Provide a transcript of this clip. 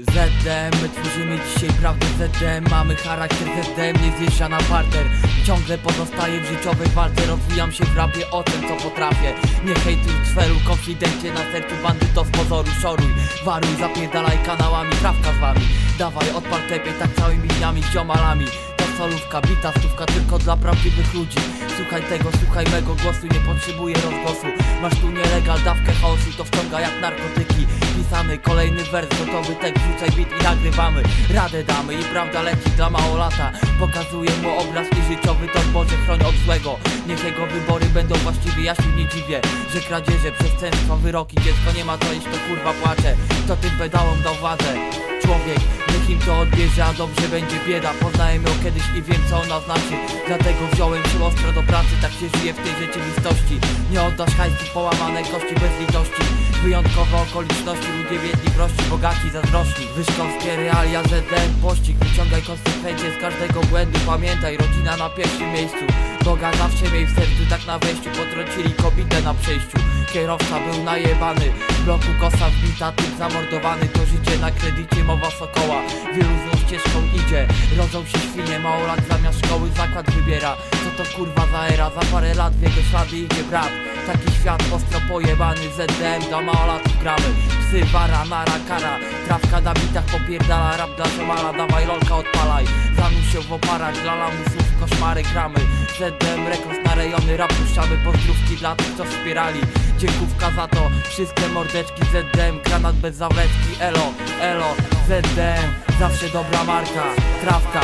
ZDM, my tworzymy dzisiaj prawdę ZDM Mamy charakter ZDM, nie zjeżdża na parter. Ciągle pozostaję w życiowej walce Rozwijam się w rapie o tym co potrafię. Nie hejtuj cfelu, konfidencie na sercu bandyto z pozoru Szoruj, waruj, zapierdalaj kanałami Trawka z wami, dawaj odpal tepie Tak całymi dniami ziomalami solówka, bita stówka tylko dla prawdziwych ludzi. Słuchaj tego, słuchaj mego głosu, nie potrzebuję rozgłosu. Masz tu nielegal, dawkę chaosu, to wciąga jak narkotyki. Pisany kolejny wers, gotowy tekst, rzucaj bit i nagrywamy. Radę damy i prawda leci dla małolata. Pokazuję mu obraz i życiowy, to Boże chroń od złego. Niech jego wybory będą właściwie, ja się nie dziwię Że kradzieże, przestępstwa, wyroki, dziecko nie ma co iść, to kurwa płacze. Kto tym pedałom dał władzę? Człowiek, niech im to odbierze, a dobrze będzie bieda. Poznałem ją kiedyś i wiem co ona znaczy. Dlatego wziąłem się ostro do pracy, tak się żyje w tej rzeczywistości. Nie oddasz hajsu, połamane kości bez litości. Wyjątkowe okoliczności, ludzie biedni, prości, bogaci, zazdrośni. Wyszkolskie realia, ZDM, pościg. Wyciągaj konsekwencje z każdego błędu. Pamiętaj, rodzina na pierwszym miejscu. Boga zawsze miej w sercu, tak na wejściu Potrącili kobietę na przejściu Kierowca był najebany. W bloku kosa wbita, typ zamordowany. To życie na kredycie, mowa sokoła. Wielu złą ścieżką idzie. Rodzą się świnie, mało lat zamiast szkoły zakład wybiera. Co to kurwa za era, za parę lat w jego ślady idzie brat. Taki świat ostro pojebany. ZDM dla małolatów gramy. Psy, wara, nara, kara. Trawka na bitach popierdala. Rap dla ziomala, dawaj lolka odpalaj. Zanurz się w oparach, dla lamusów koszmary gramy. ZDM rekord na rejony Rap puszczamy. Pozdrówki dla tych co wspierali Dziękówka za to, wszystkie mordeczki ZDM Granat bez zawreczki, elo, elo ZDM, zawsze dobra marka Trawka,